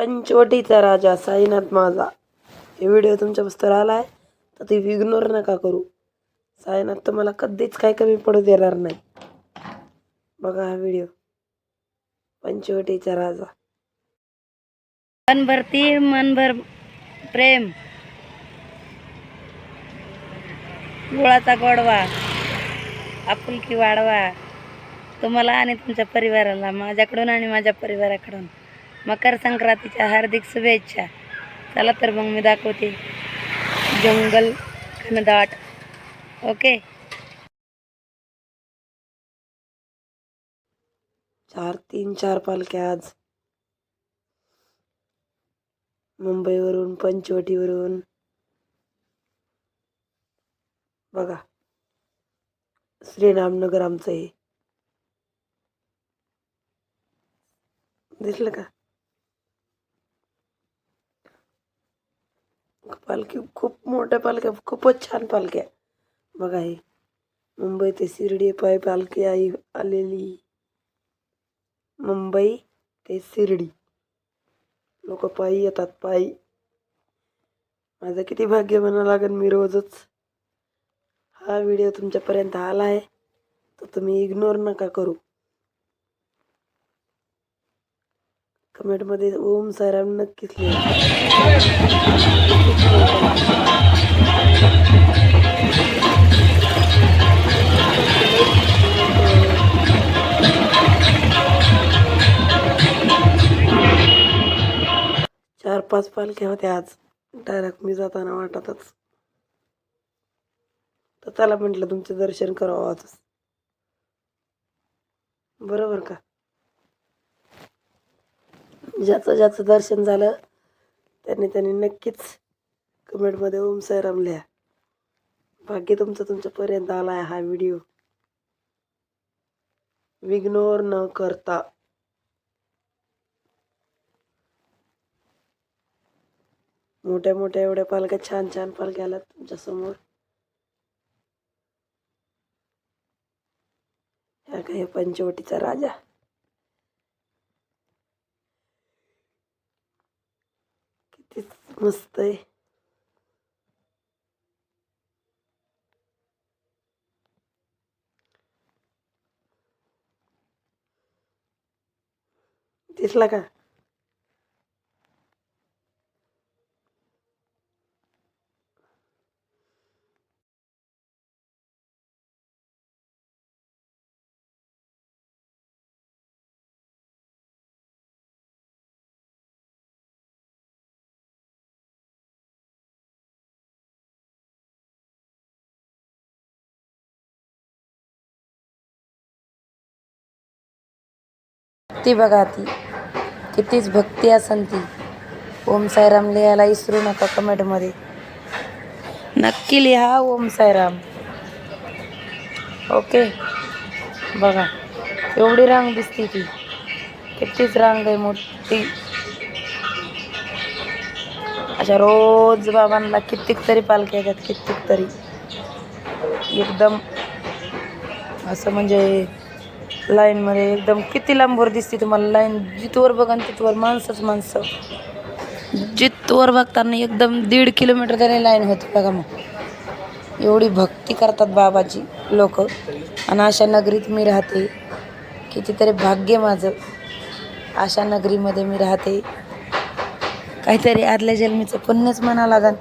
पंचवटीचा राजा साईनाथ माझा. हे व्हिडिओ तुमच्या पुस्तकावर आला आहे तर ती इग्नोर नका करू. साईनाथ तुम्हाला कधीच काही कमी पडू देणार नाही. बघा हा व्हिडिओ पंचवटीचा राजा. मनभर तीळ मनभर प्रेम. गुळाचा गोडवा. आपुलकी वाढवा. तुम्हाला आणि तुमच्या परिवाराला माझ्याकडून आणि माझ्या परिवाराकडून. मकर संक्रांतीच्या हार्दिक शुभेच्छा. चला तर मग मी दाखवते. जंगल घनदाट ओके? चार तीन चार पालख्या आज. मुंबईवरून पंचवटीवरून. बघा. श्रीरामनगर आमचं हे. दिसलं का? पालखी खूप मोठ्या पालख्या खूपच छान पालख्या. बघा हे. मुंबई ते शिर्डी पाय पालखी आई आलेली. मुंबई ते शिर्डी. लोक पायी येतात पायी. माझं किती भाग्य म्हणा लागेल मी रोजच. हा व्हिडिओ तुमच्यापर्यंत आला आहे तर तुम्ही इग्नोर नका करू. कमेंटमध्ये ओम सायराम नक्कीच लिहा. पाच पालख्या होत्या आज. डायरेक्ट मी जाताना वाटतच. तर त्याला म्हटलं तुमचं दर्शन करावं आजच. बरोबर का? ज्याचं ज्याचं दर्शन झालं त्यांनी त्यांनी नक्कीच कमेंटमध्ये ओम साईराम लिहा. भाग्य तुमचं तुमच्यापर्यंत आला आहे हा व्हिडिओ. इग्नोर न करता. मोठ्या मोठ्या एवढ्या पालख्या छान छान पालख्या आल्या तुमच्यासमोर. ह्या काय पंचवटीचा राजा. किती मस्त आहे. दिसला का? ती बघा ती. कितीच भक्ती असन ती. ओम साईराम लिहायला विसरू नका कमेंटमध्ये. नक्की लिहा ओम साईराम. ओके? बघा. एवढी रांग दिसते ती. कितीच रांग आहे मोठी. अशा रोज बाबांना कित्येक तरी पालख्या येतात कित्येक तरी. एकदम असं म्हणजे लाईनमध्ये एकदम किती लांबवर दिसते तुम्हाला लाईन जिथवर बघा तिथवर माणसंच माणसं. जिथवर बघताना एकदम दीड किलोमीटर तरी लाईन होती बघा मग. एवढी भक्ती करतात बाबाची लोक. आणि अशा नगरीत मी राहते. कितीतरी भाग्य माझं. अशा नगरीमध्ये मी राहते. काहीतरी आदल्या जन्मीचं पुण्यच म्हणा लागन.